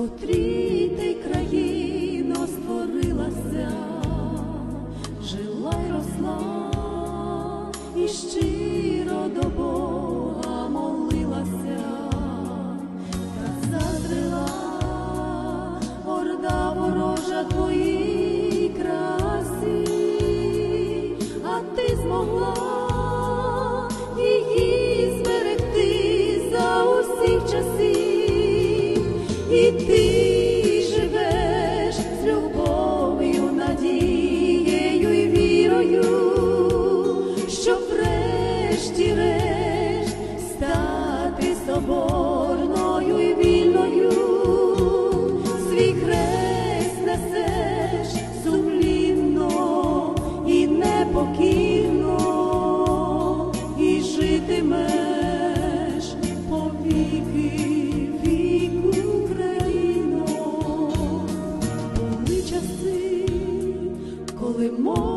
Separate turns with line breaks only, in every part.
котрій ти країна створилася, жила й росла і щиро до Бога молилася, та зазрила орда ворожа твоїй красі, а ти змогла її зберегти за усіх часів. e pia. коли мов.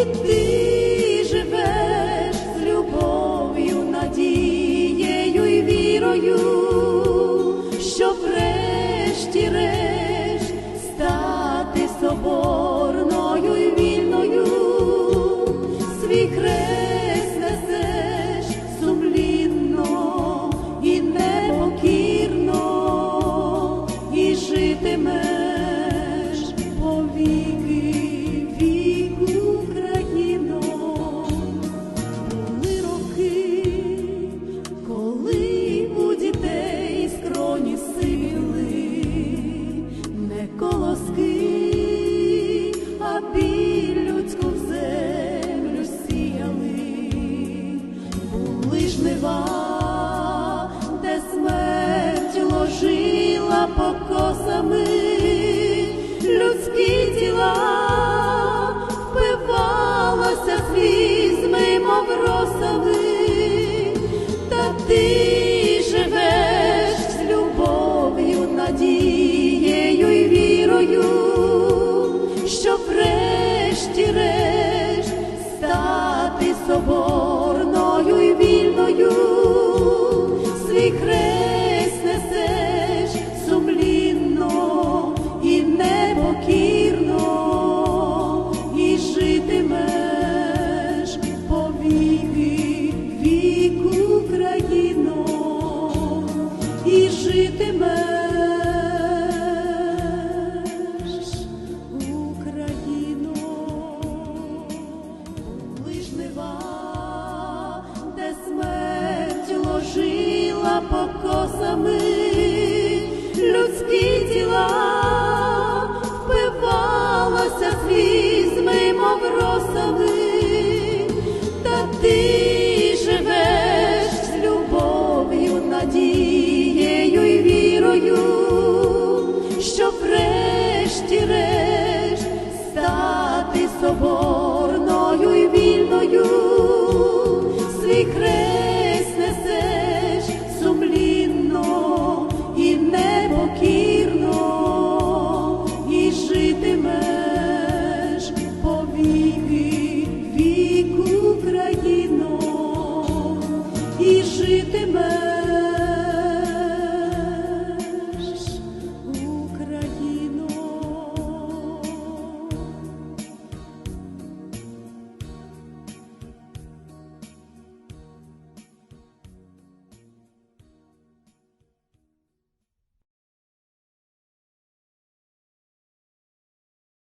і ти живеш з любов'ю, надією і вірою, що врешті-решт жнива, де смерть ложила по покосами людські тіла. житиме.